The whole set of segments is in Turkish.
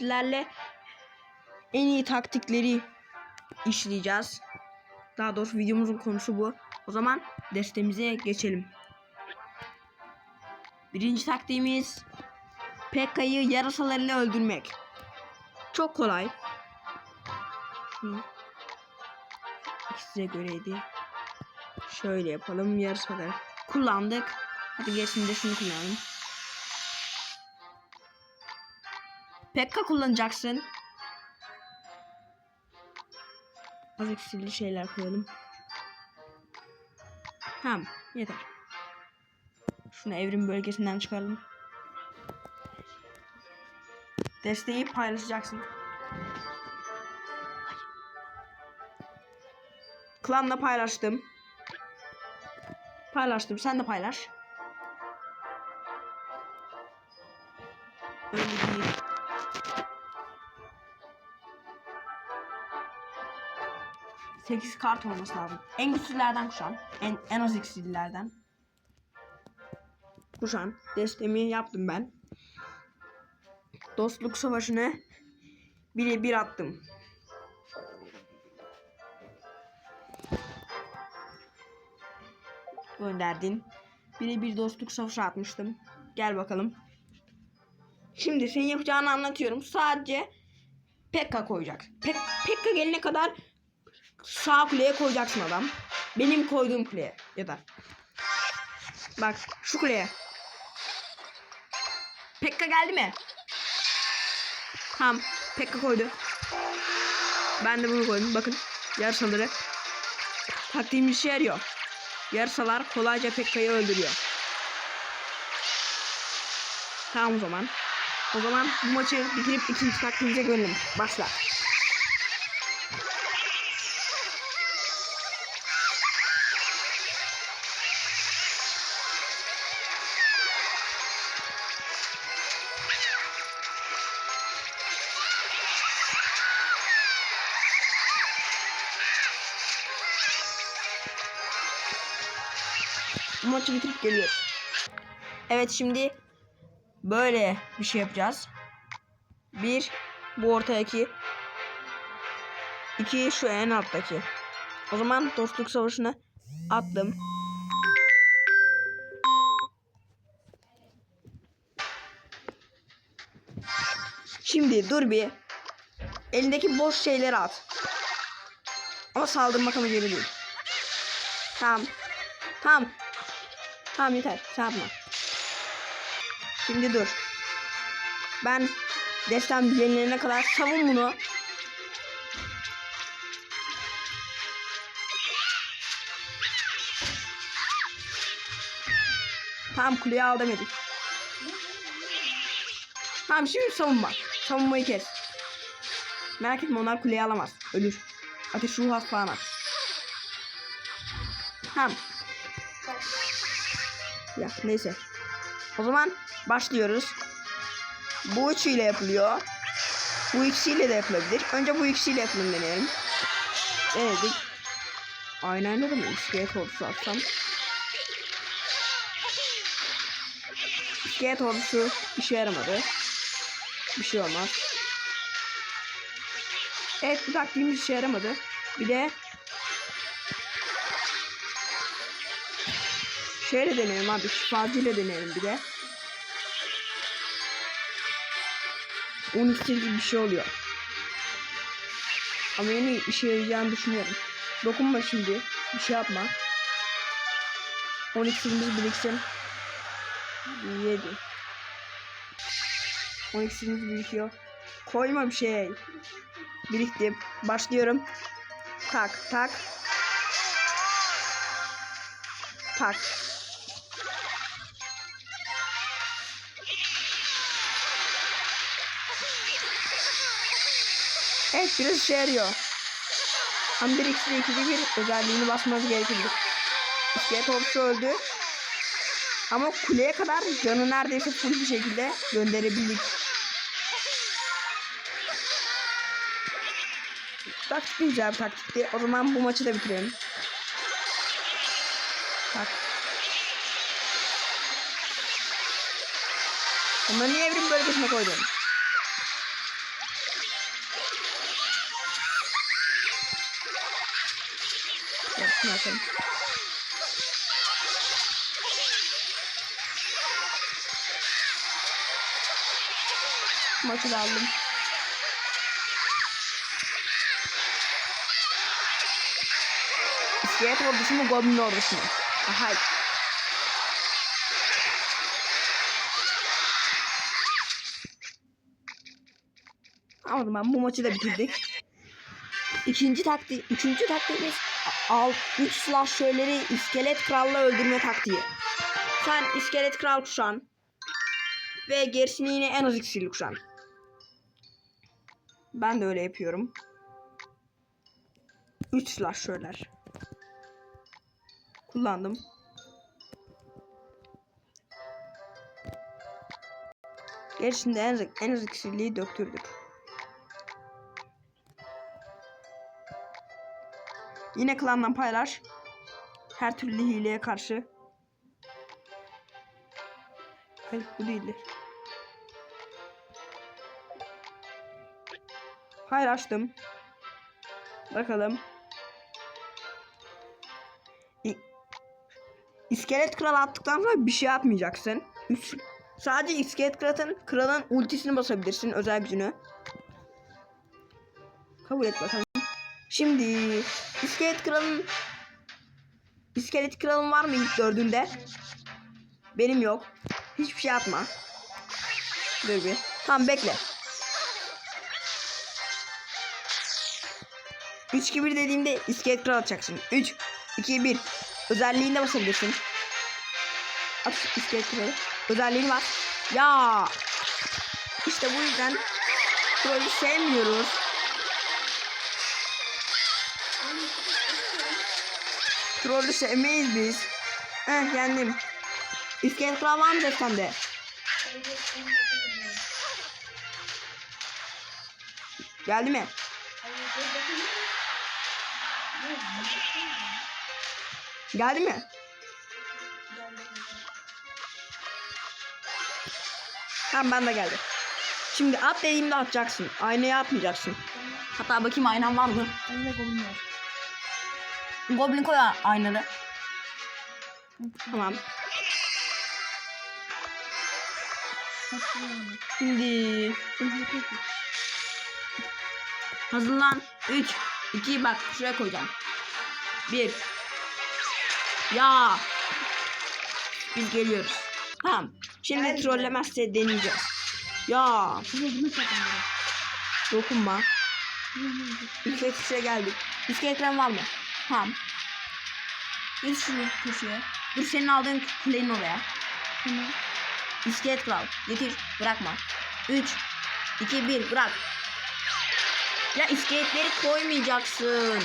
sizlerle en iyi taktikleri işleyeceğiz. Daha doğrusu videomuzun konusu bu. O zaman destemize geçelim. Birinci taktiğimiz Pekka'yı yarasalarıyla öldürmek. Çok kolay. Size göreydi. Şöyle yapalım. Yarasaları kullandık. Hadi geçsin de şunu kullanalım. Pekka kullanacaksın. Az iksirli şeyler koyalım. Tamam yeter. Şunu evrim bölgesinden çıkaralım. Desteği paylaşacaksın. Klanla paylaştım. Paylaştım. Sen de paylaş. Öyle değil. Sekiz kart olması lazım. En güçlülerden kuşan. En, en az iksirlilerden. Kuşan. Destemi yaptım ben. Dostluk savaşını bire bir attım. Gönderdin. Bire bir dostluk savaşı atmıştım. Gel bakalım. Şimdi senin yapacağını anlatıyorum. Sadece Pekka koyacak. Pek Pekka gelene kadar sağ kuleye koyacaksın adam. Benim koyduğum kuleye ya da. Bak şu kuleye. Pekka geldi mi? Tamam. Pekka koydu. Ben de bunu koydum. Bakın. Yarısaları. Taktiğim işe yarıyor. Yarısalar kolayca Pekka'yı öldürüyor. Tamam o zaman. O zaman bu maçı bitirip ikinci taktiğimize görelim. Başla. Bu maçı bitirip geliyoruz. Evet şimdi böyle bir şey yapacağız. Bir bu ortadaki. iki şu en alttaki. O zaman dostluk savaşına attım. Şimdi dur bir. Elindeki boş şeyleri at. Ama saldırmak amacıyla değil. Tamam. Tamam. Tamam yeter. Şey yapma. Şimdi dur. Ben destem yenilene kadar savun bunu. Tamam kuleyi al demedik. Tamam şimdi savunma. Savunmayı kes. Merak etme onlar kuleyi alamaz. Ölür. Ateş ruh has falan at. Tamam. Ya neyse. O zaman başlıyoruz. Bu üçüyle yapılıyor. Bu ikisiyle de yapılabilir. Önce bu ikisiyle yapalım deneyelim. Denedik. Aynen öyle mi? İskelet ordusu atsam. İskelet ordusu işe yaramadı. Bir şey olmaz. Evet bu taktiğimiz işe yaramadı. Bir de Şeyle deneyelim abi. Şifacıyla deneyelim bir de. 12 gibi bir şey oluyor. Ama yeni işe yarayacağını düşünüyorum. Dokunma şimdi. Bir şey yapma. 12 silimiz biriksin. 7. 12 silimiz birikiyor. Koyma bir şey. Biriktim. Başlıyorum. Tak tak. Tak. Evet biraz işe yarıyor. Ama 1 x 2'de bir özelliğini basmanız gerekirdi. İskelet ordusu öldü. Ama kuleye kadar canı neredeyse full bir şekilde gönderebildik. Taktik güzel bir taktikti. O zaman bu maçı da bitirelim. Tak. Ama niye evrim bölgesine koydun? Bakın. Maçı da aldım. İskelet ordusu mu Goblin ordusu mu? Aha. Tamam o zaman bu maçı da bitirdik. İkinci taktik, üçüncü taktiğimiz al, üç slasherleri iskelet kralla öldürme taktiği. Sen iskelet kral kuşan ve gerisini yine en az iksirli kuşan. Ben de öyle yapıyorum. Üç slasherler. Kullandım. Gerisinde en, en az iksirliği döktürdük. Yine klandan paylaş. Her türlü hileye karşı. Hayır bu değildir. Paylaştım. Bakalım. İ- İskelet kral attıktan sonra bir şey atmayacaksın. Üç, sadece iskelet kralın, kralın ultisini basabilirsin özel gücünü. Kabul et bakalım. Şimdi iskelet kralın iskelet kralın var mı ilk dördünde? Benim yok. Hiçbir şey atma. Dur bir. Tamam bekle. 3 2 1 dediğimde iskelet kral atacaksın. 3 2 1 özelliğinde basabilirsin. At iskelet kralı. Özelliğini bas. Ya. İşte bu yüzden trolü sevmiyoruz. Trollü sevmeyiz biz. Heh yendim. İskelet kral var mı sende? Geldi mi? Geldi mi? Tamam ben de geldi. Şimdi at dediğimde atacaksın. Aynaya atmayacaksın. Hatta bakayım aynan var mı? Golüm var. Goblin koy aynalı. Tamam. Şimdi hazırlan. 3 2 bak şuraya koyacağım. 1 Ya. Biz geliyoruz. Tamam. Şimdi Geldi. trollemezse deneyeceğiz. Ya. Dokunma. İskelet kuşa geldik. İskelet var mı? Tamam. Gir şunu köşeye. Dur senin aldığın kulenin oraya. Tamam. İskelet kral. Getir. Bırakma. 3 2 1 bırak. Ya iskeletleri koymayacaksın.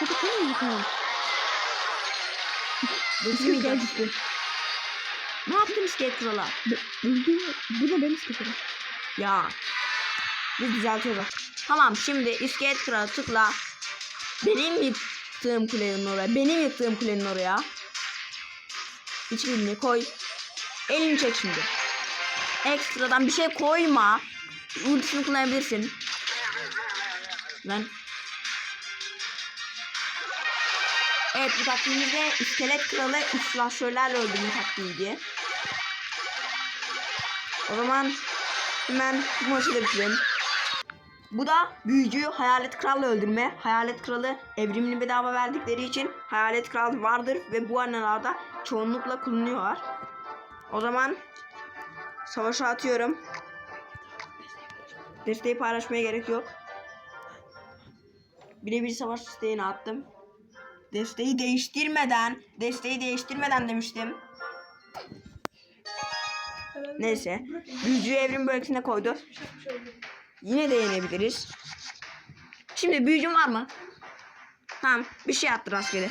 Mı tamam? Dokunmayacaksın. Ne yaptın iskelet krala? Bu da benim isketerim. Ya. Biz düzeltiyoruz. Tamam şimdi iskelet kralı tıkla. Benim yıktığım kulenin oraya. Benim yıktığım kulenin oraya. Hiçbirini koy. Elini çek şimdi. Ekstradan bir şey koyma. Ultisini kullanabilirsin. Ben. Evet bu taktiğimizde iskelet kralı islasörlerle öldürme taktiğiydi. O zaman hemen bu maçı da bitirelim. Bu da büyücüyü hayalet kralla öldürme. Hayalet kralı evrimini bedava verdikleri için hayalet kral vardır ve bu arenalarda çoğunlukla kullanıyorlar. O zaman savaşa atıyorum. Desteği paylaşmaya gerek yok. Birebir savaş isteğini attım. Desteği değiştirmeden, desteği değiştirmeden demiştim. Neyse. Büyücü evrim bölgesine koydu. Yine de yenebiliriz. Şimdi büyücüm var mı? Tamam. Bir şey attı rastgele.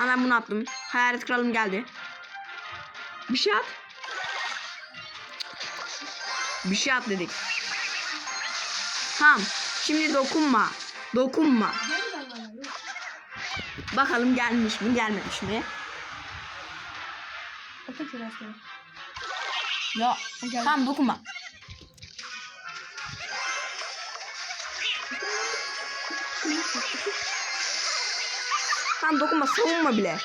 Ben bunu attım. Hayalet kralım geldi. Bir şey at. Bir şey at dedik. Tamam. Şimdi dokunma. Dokunma. Bakalım gelmiş mi gelmemiş mi? Ya tamam dokunma. Tamam dokunma savunma bile.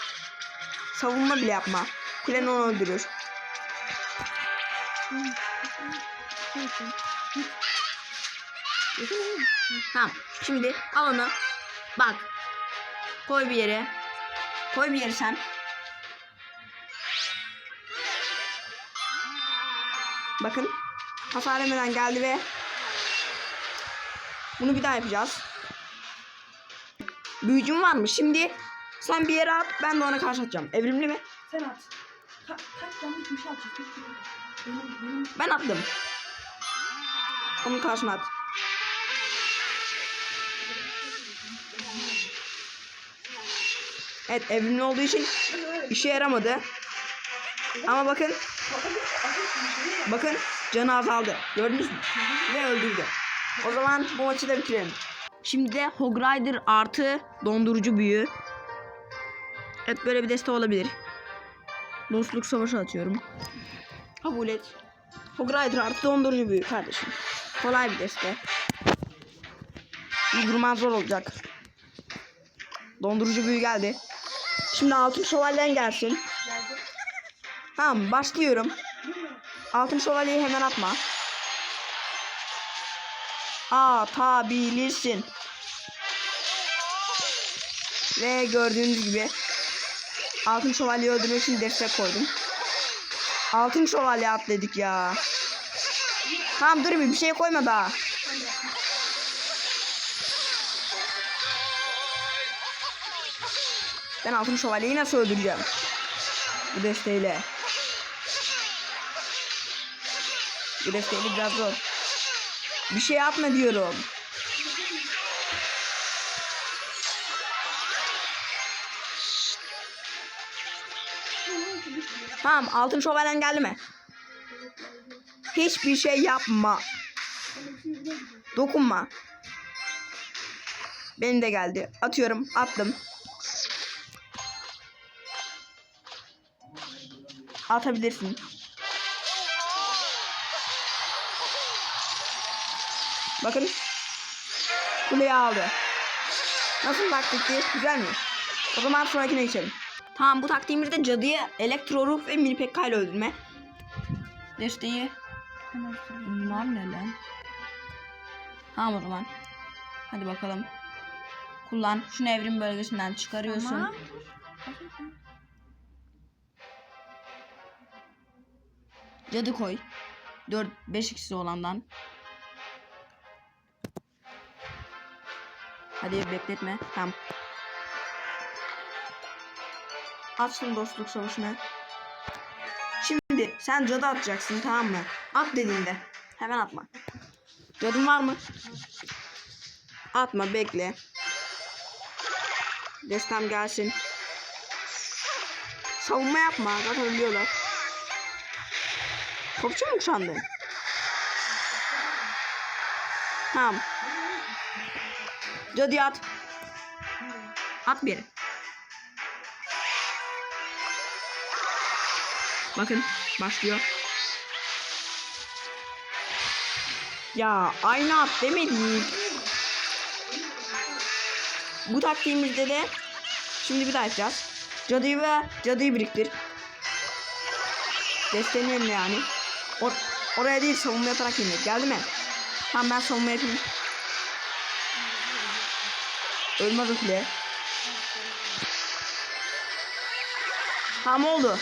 Savunma bile yapma. Kulen onu öldürür. Tamam. Şimdi al onu. Bak. Koy bir yere. Koy bir yere sen. Bakın. Hasar geldi ve bunu bir daha yapacağız. Büyücüm var mı? Şimdi sen bir yere at ben de ona karşı atacağım. Evrimli mi? Sen at. Ka kaç bir şey atacak. Benim Ben attım. Onun karşına at. Evet evrimli olduğu için işe yaramadı. Ama bakın bakın canı azaldı. Gördünüz mü? Ve öldürdü. O zaman bu maçı da bitirelim. Şimdi de Hog Rider artı dondurucu büyü. Evet böyle bir deste olabilir. Dostluk savaşı atıyorum. Kabul et. Hog Rider artı dondurucu büyü kardeşim. Kolay bir deste. Durman zor olacak. Dondurucu büyü geldi. Şimdi altın şövalyen gelsin. Tamam başlıyorum. Altın şövalyeyi hemen atma. Atabilirsin. Ve gördüğünüz gibi altın şövalyeyi öldürmek için destek koydum. Altın şövalye at dedik ya. Tamam dur bir bir şey koyma daha. Ben altın şövalyeyi nasıl öldüreceğim? Bu desteğiyle. Bu desteğiyle biraz zor. Bir şey yapma diyorum. Tamam altın şövalyen geldi mi? Hiçbir şey yapma. Dokunma. Benim de geldi. Atıyorum. Attım. Atabilirsin. Bakın. Kuleyi aldı. Nasıl taktikti? Güzel mi? O zaman sonrakine geçelim. Tamam bu taktiğimizde cadıyı elektro ruh ve mini pekka ile öldürme. Desteği. Bunlar ne lan? Tamam o zaman. Hadi bakalım. Kullan. Şunu evrim bölgesinden çıkarıyorsun. Tamam. Cadı koy. 4 5 ikisi olandan. Hadi bekletme. Tamam. Açtım dostluk savaşını. Şimdi sen cadı atacaksın tamam mı? At dediğinde. Hemen atma. Cadın var mı? Atma bekle. Destem gelsin. Savunma yapma. Zaten ölüyorlar. Topçu mu kuşandın? Tamam. Cadı at. At bir. Bakın başlıyor. Ya aynı at demedik. Bu taktiğimizde de şimdi bir daha yapacağız. Cadıyı ve cadıyı biriktir. Desteğini önüne yani. Or oraya değil savunma yaparak indir. Geldi mi? Tamam ben savunma yapayım. Ölmez o kule. Tamam oldu.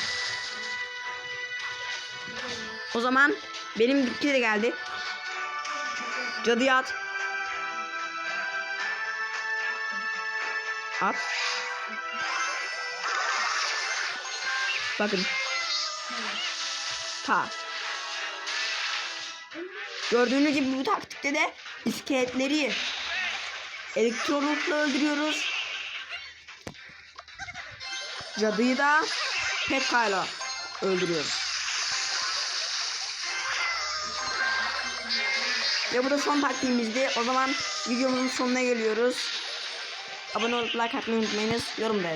O zaman benim dipçi de geldi. Cadıya at. At. Bakın. Ta. Gördüğünüz gibi bu taktikte de iskeletleri elektrolukla öldürüyoruz. Cadıyı da Pekka'yla öldürüyoruz. Ve bu da son taktiğimizdi. O zaman videomuzun sonuna geliyoruz. Abone olup like atmayı unutmayınız. Yorum da.